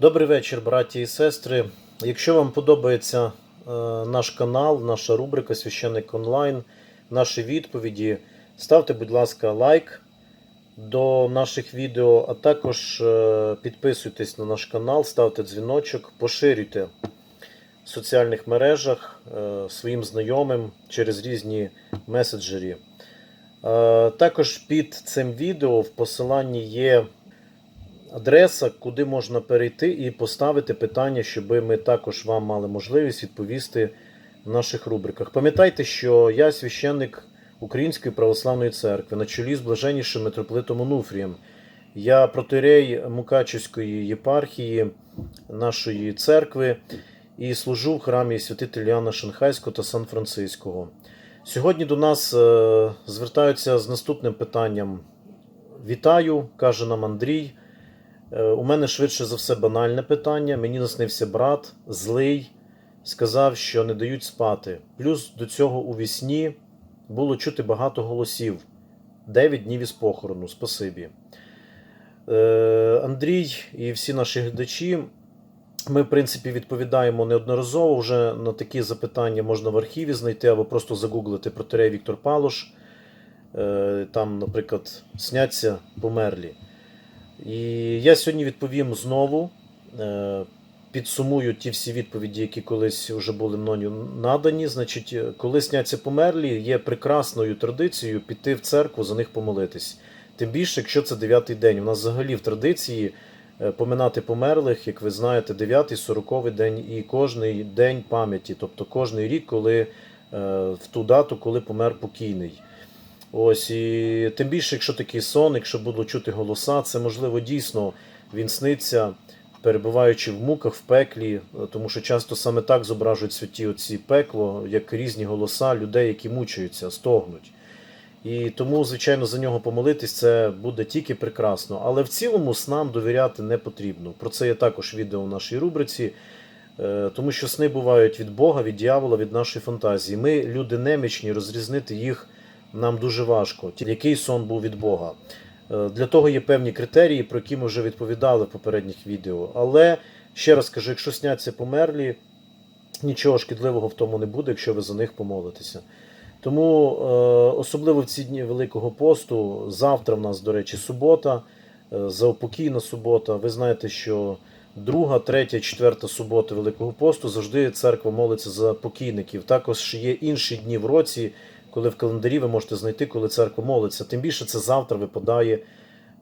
Добрий вечір, браті і сестри. Якщо вам подобається е, наш канал, наша рубрика Священник онлайн, наші відповіді, ставте, будь ласка, лайк до наших відео, а також е, підписуйтесь на наш канал, ставте дзвіночок, поширюйте в соціальних мережах е, своїм знайомим через різні меседжері. Також під цим відео в посиланні є адреса, куди можна перейти і поставити питання, щоб ми також вам мали можливість відповісти в наших рубриках. Пам'ятайте, що я священник Української православної церкви на чолі з блаженнішим митрополитом Онуфрієм. Я протирей Мукачівської єпархії нашої церкви і служу в храмі святителя Іоанна Шанхайського та Сан-Франциського. Сьогодні до нас е, звертаються з наступним питанням. Вітаю, каже нам Андрій. Е, У мене швидше за все банальне питання. Мені наснився брат, злий, сказав, що не дають спати. Плюс до цього у вісні було чути багато голосів. Дев'ять днів із похорону. Спасибі. Е, Андрій і всі наші глядачі. Ми, в принципі, відповідаємо неодноразово. Вже на такі запитання можна в архіві знайти або просто загуглити протерей Віктор Палош. Е, Там, наприклад, сняться померлі. І я сьогодні відповім знову. е, Підсумую ті всі відповіді, які колись вже були мною надані. Значить, е, коли сняться померлі, є прекрасною традицією піти в церкву за них помолитись. Тим більше, якщо це дев'ятий день. У нас взагалі в традиції е, поминати померлих, як ви знаєте, дев'ятий, сороковий день і кожний день пам'яті, тобто кожний рік, коли в ту дату, коли помер покійний. Ось і тим більше, якщо такий сон, якщо будуть чути голоса, це можливо дійсно він сниться, перебуваючи в муках, в пеклі, е, тому що часто саме так зображують святі оці пекло, як різні голоса людей, які мучаються, стогнуть. І тому, звичайно, за нього помолитись це буде тільки прекрасно. Але в цілому снам довіряти не потрібно. Про це є також відео в нашій рубриці. Е, Тому що сни бувають від Бога, від дьявола, від нашої фантазії. Ми, люди немічні, розрізнити їх нам дуже важко. Який сон був від Бога. Е, Для того є певні критерії, про які ми вже відповідали в попередніх відео. Але ще раз кажу, якщо сняться померлі, нічого шкідливого в тому не буде, якщо ви за них помолитеся. Тому е, особливо в ці дні Великого посту, завтра в нас, до речі, субота, е, заупокійна субота. Ви знаєте, що друга, третя, четверта субота Великого посту завжди церква молиться за покійників. Також є інші дні в році, коли в календарі ви можете знайти, коли церква молиться. Тим більше це завтра випадає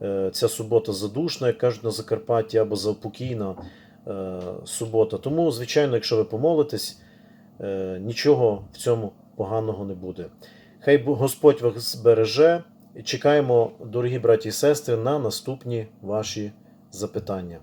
е, ця субота задушна, як кажуть на Закарпатті, або заупокійна е, субота. Тому, звичайно, якщо ви помолитесь, е, нічого в цьому поганого не буде. Хай Господь вас збереже. Чекаємо, дорогі браті і сестри, на наступні ваші запитання.